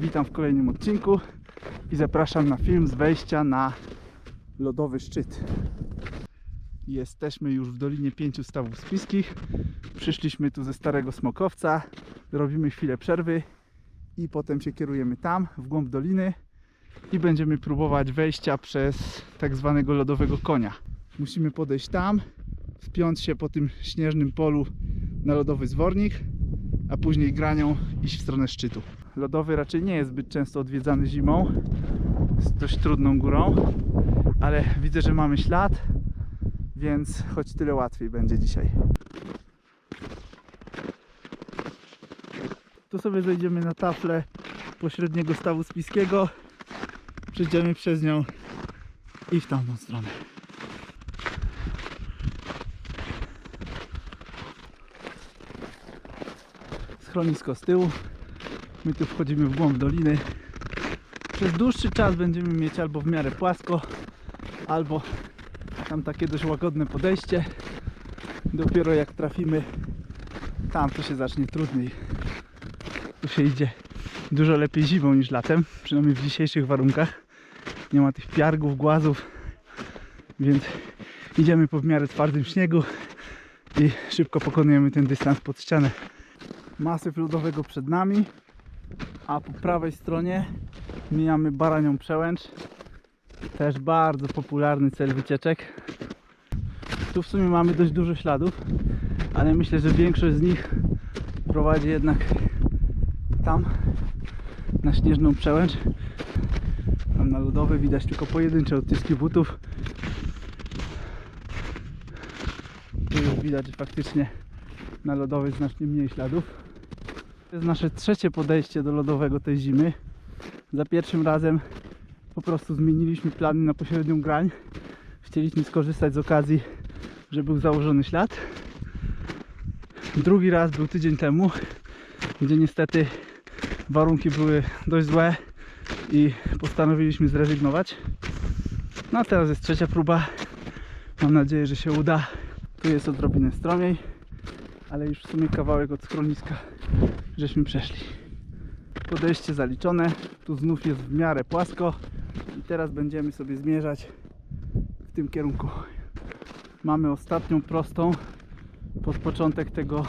Witam w kolejnym odcinku i zapraszam na film z wejścia na lodowy szczyt. Jesteśmy już w Dolinie Pięciu Stawów Spiskich. Przyszliśmy tu ze Starego Smokowca, robimy chwilę przerwy i potem się kierujemy tam, w głąb doliny i będziemy próbować wejścia przez tak zwanego lodowego konia. Musimy podejść tam, spiąć się po tym śnieżnym polu na lodowy zwornik, a później granią iść w stronę szczytu. Lodowy raczej nie jest zbyt często odwiedzany zimą, jest dość trudną górą, ale widzę, że mamy ślad, więc choć tyle łatwiej będzie dzisiaj. Tu sobie zejdziemy na taflę pośredniego stawu spiskiego, przejdziemy przez nią i w tamtą stronę. Schronisko z tyłu. My tu wchodzimy w głąb doliny. Przez dłuższy czas będziemy mieć albo w miarę płasko, albo tam takie dość łagodne podejście. Dopiero jak trafimy tam, to się zacznie trudniej. Tu się idzie dużo lepiej zimą niż latem, przynajmniej w dzisiejszych warunkach. Nie ma tych piargów, głazów, więc idziemy po w miarę twardym śniegu i szybko pokonujemy ten dystans pod ścianę. Masyw lodowego przed nami, a po prawej stronie mijamy Baranią Przełęcz. Też bardzo popularny cel wycieczek. Tu w sumie mamy dość dużo śladów, ale myślę, że większość z nich prowadzi jednak tam na śnieżną przełęcz. Tam na lodowy widać tylko pojedyncze odciski butów. Tu już widać, że faktycznie na lodowy znacznie mniej śladów. To jest nasze trzecie podejście do lodowego tej zimy. Za pierwszym razem po prostu zmieniliśmy plany na pośrednią grań. Chcieliśmy skorzystać z okazji, że był założony ślad. Drugi raz był tydzień temu, gdzie niestety warunki były dość złe i postanowiliśmy zrezygnować. No a teraz jest trzecia próba. Mam nadzieję, że się uda. Tu jest odrobinę stromiej, ale już w sumie kawałek od schroniska żeśmy przeszli. Podejście zaliczone. Tu znów jest w miarę płasko i teraz będziemy sobie zmierzać w tym kierunku. Mamy ostatnią prostą pod początek tego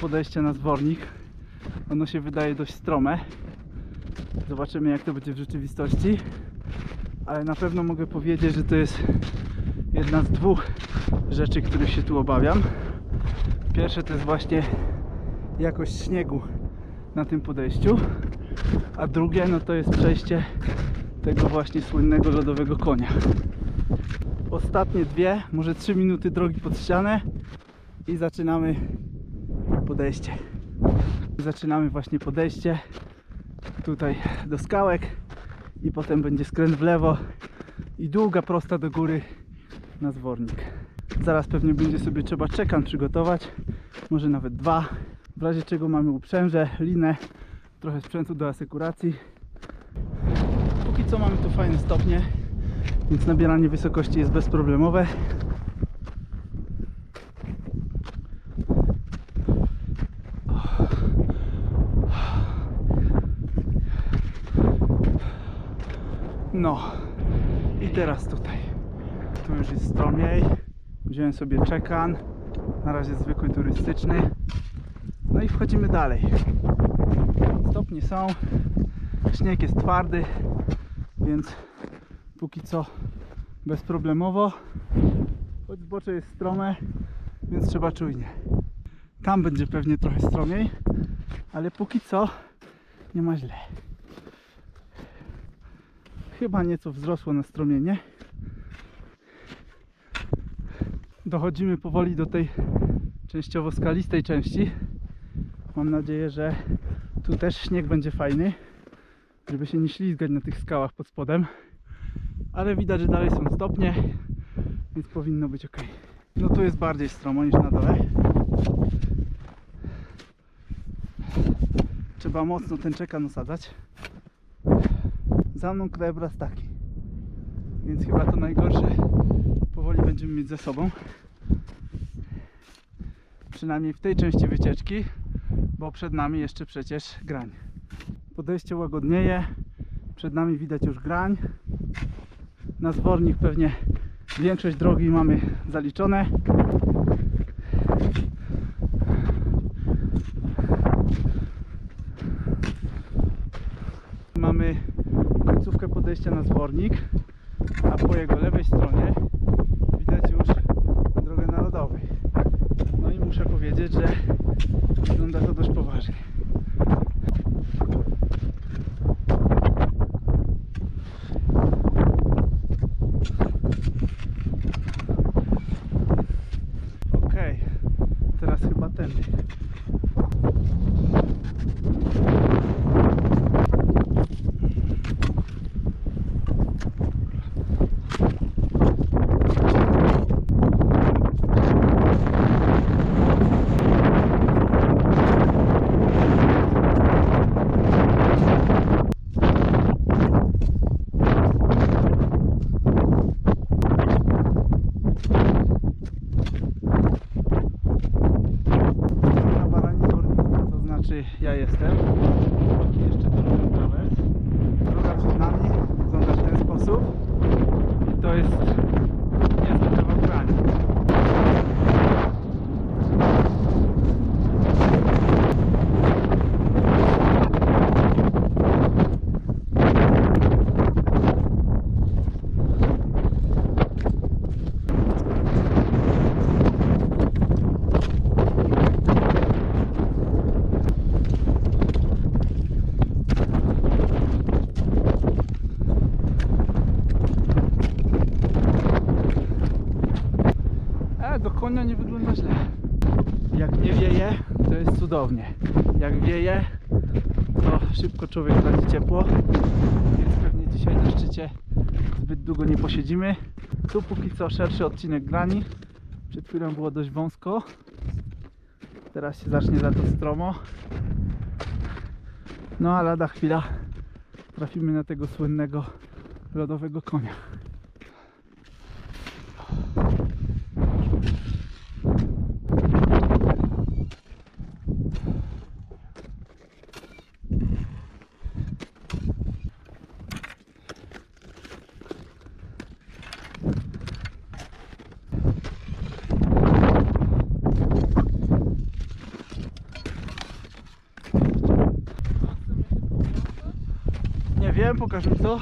podejścia na zwornik. Ono się wydaje dość strome. Zobaczymy jak to będzie w rzeczywistości. Ale na pewno mogę powiedzieć, że to jest jedna z dwóch rzeczy, których się tu obawiam. Pierwsze to jest właśnie jakość śniegu na tym podejściu, a drugie no to jest przejście tego właśnie słynnego lodowego konia. Ostatnie dwie, może trzy minuty drogi pod ścianę i zaczynamy podejście. Zaczynamy właśnie podejście tutaj do skałek i potem będzie skręt w lewo i długa prosta do góry na zwornik. Zaraz pewnie będzie sobie trzeba czekan przygotować, może nawet dwa. W razie czego mamy uprzęże, linę, trochę sprzętu do asekuracji. Póki co mamy tu fajne stopnie, więc nabieranie wysokości jest bezproblemowe. No i teraz tutaj. Tu już jest stromiej. Wziąłem sobie czekan. Na razie zwykły turystyczny. No i wchodzimy dalej. Stopnie są. Śnieg jest twardy, więc póki co bezproblemowo. Choć zbocze jest strome, więc trzeba czujnie. Tam będzie pewnie trochę stromiej, ale póki co nie ma źle. Chyba nieco wzrosło nastromienie. Dochodzimy powoli do tej częściowo skalistej części. Mam nadzieję, że tu też śnieg będzie fajny, żeby się nie ślizgać na tych skałach pod spodem. Ale widać, że dalej są stopnie, więc powinno być ok. No tu jest bardziej stromo niż na dole. Trzeba mocno ten czekan osadzać. Za mną krajobraz taki. Więc chyba to najgorsze powoli będziemy mieć ze sobą. Przynajmniej w tej części wycieczki, bo przed nami jeszcze przecież grań. Podejście łagodnieje. Przed nami widać już grań. Na zwornik pewnie większość drogi mamy zaliczone. Mamy końcówkę podejścia na zwornik, a po jego lewej stronie widać już drogę narodową. No i muszę powiedzieć, że wygląda to dość poważnie. Okej, teraz chyba tędy. na baranie górniku, to znaczy ja jestem. Chłopaki jeszcze to robią trawers. Droga przed nami wygląda w ten sposób. I to jest niezły kawał grani. E, do konia nie wygląda źle. Jak nie wieje, to jest cudownie. Jak wieje, to szybko człowiek traci ciepło, więc pewnie dzisiaj na szczycie zbyt długo nie posiedzimy. Tu póki co szerszy odcinek grani. Przed chwilą było dość wąsko. Teraz się zacznie za to stromo. No a lada chwila trafimy na tego słynnego lodowego konia. Nie wiem, pokaż mi co.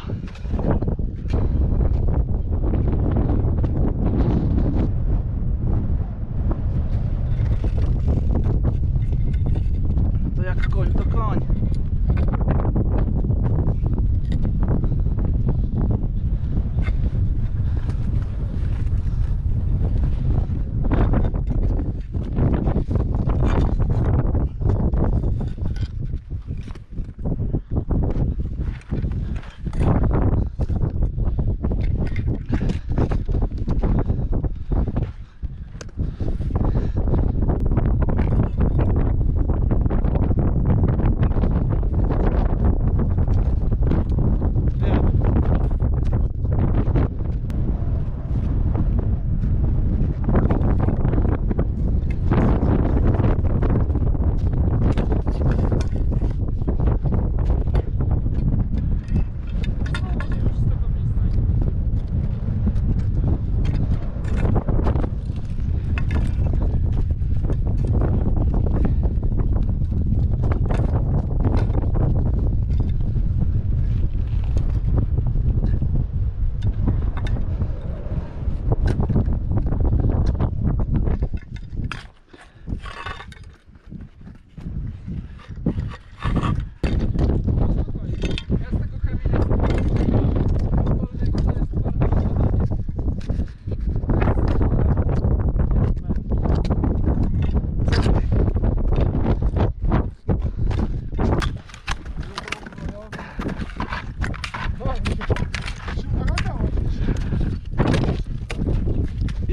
To jak koń, to koń.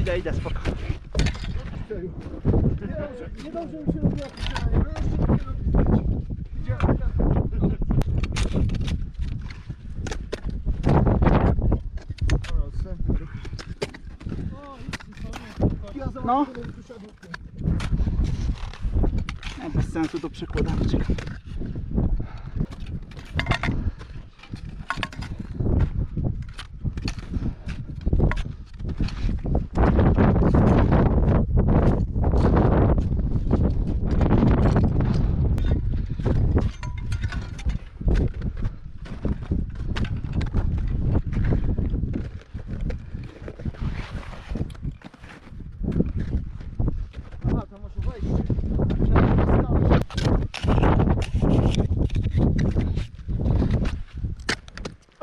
Idę, idę, spoko. Nie dobrze mi się robiła pisanie, bo jeszcze nie. Ja za No. Nie, bez sensu to przekładamy. Czekaj.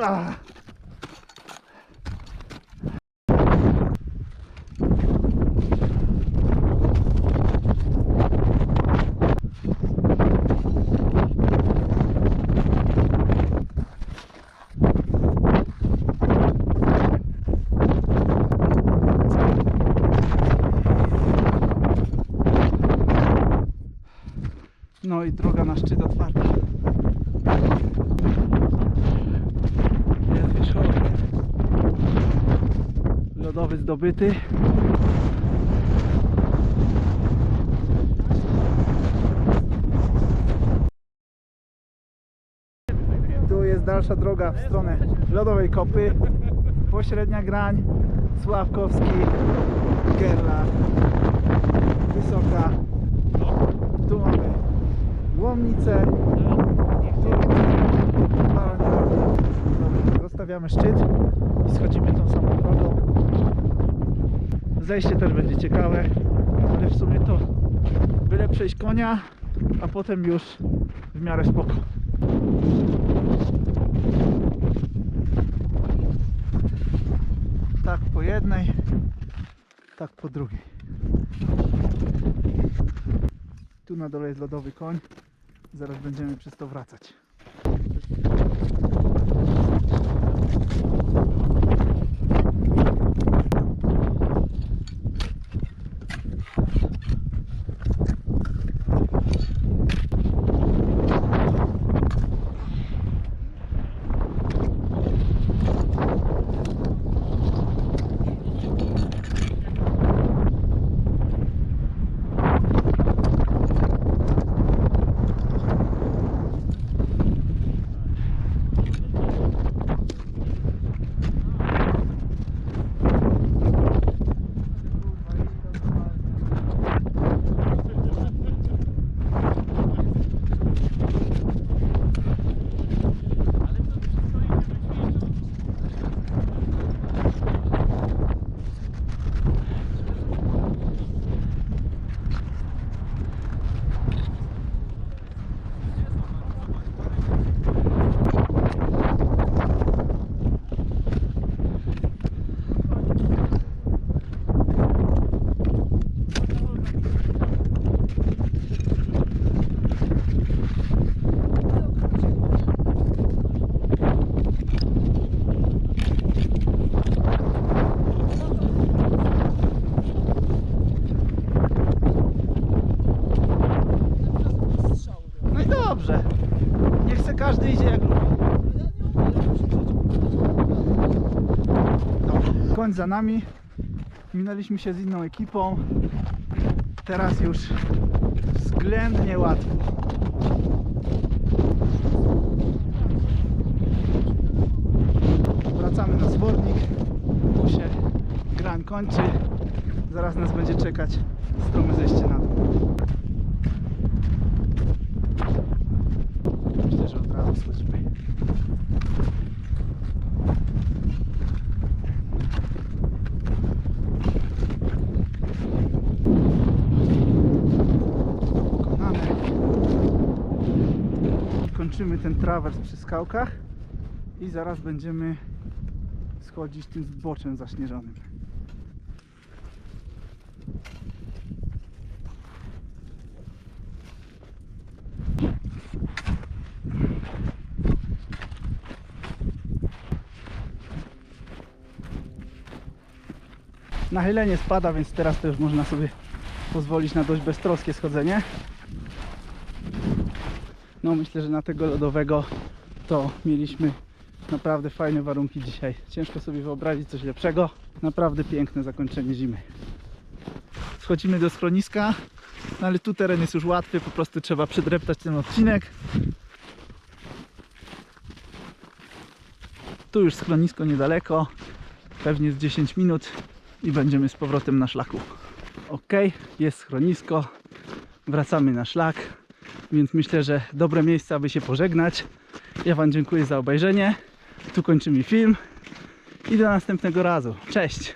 Ah. No i droga na szczyt otwarta. Jest wierzchołek. Lodowy zdobyty. Tu jest dalsza droga w stronę lodowej kopy. Pośrednia grań, Sławkowski, Gerlach, Wysoka. Tu mamy Łomnicę. Tu Zostawiamy szczyt i schodzimy tą samą drogą. Zejście też będzie ciekawe, ale w sumie to byle przejść konia, a potem już w miarę spoko. Tak po jednej, tak po drugiej. Tu na dole jest lodowy koń. Zaraz będziemy przez to wracać. Dobrze. Niech se każdy idzie jak lubi. Koń za nami. Minęliśmy się z inną ekipą. Teraz już względnie łatwo. Wracamy na zbornik. Tu się grań kończy. Zaraz nas będzie czekać strome zejście na dół. Myślę, że od razu schodzimy. Pokonane. Kończymy ten trawers przy skałkach i zaraz będziemy schodzić tym zboczem zaśnieżonym. Nachylenie spada, więc teraz to już można sobie pozwolić na dość beztroskie schodzenie. No myślę, że na tego lodowego to mieliśmy naprawdę fajne warunki dzisiaj. Ciężko sobie wyobrazić coś lepszego. Naprawdę piękne zakończenie zimy. Schodzimy do schroniska, no ale tu teren jest już łatwy, po prostu trzeba przedreptać ten odcinek. Tu już schronisko niedaleko, pewnie z 10 minut i będziemy z powrotem na szlaku. Ok, jest schronisko, wracamy na szlak, więc myślę, że dobre miejsce, aby się pożegnać. Ja Wam dziękuję za obejrzenie. Tu kończymy film i do następnego razu. Cześć!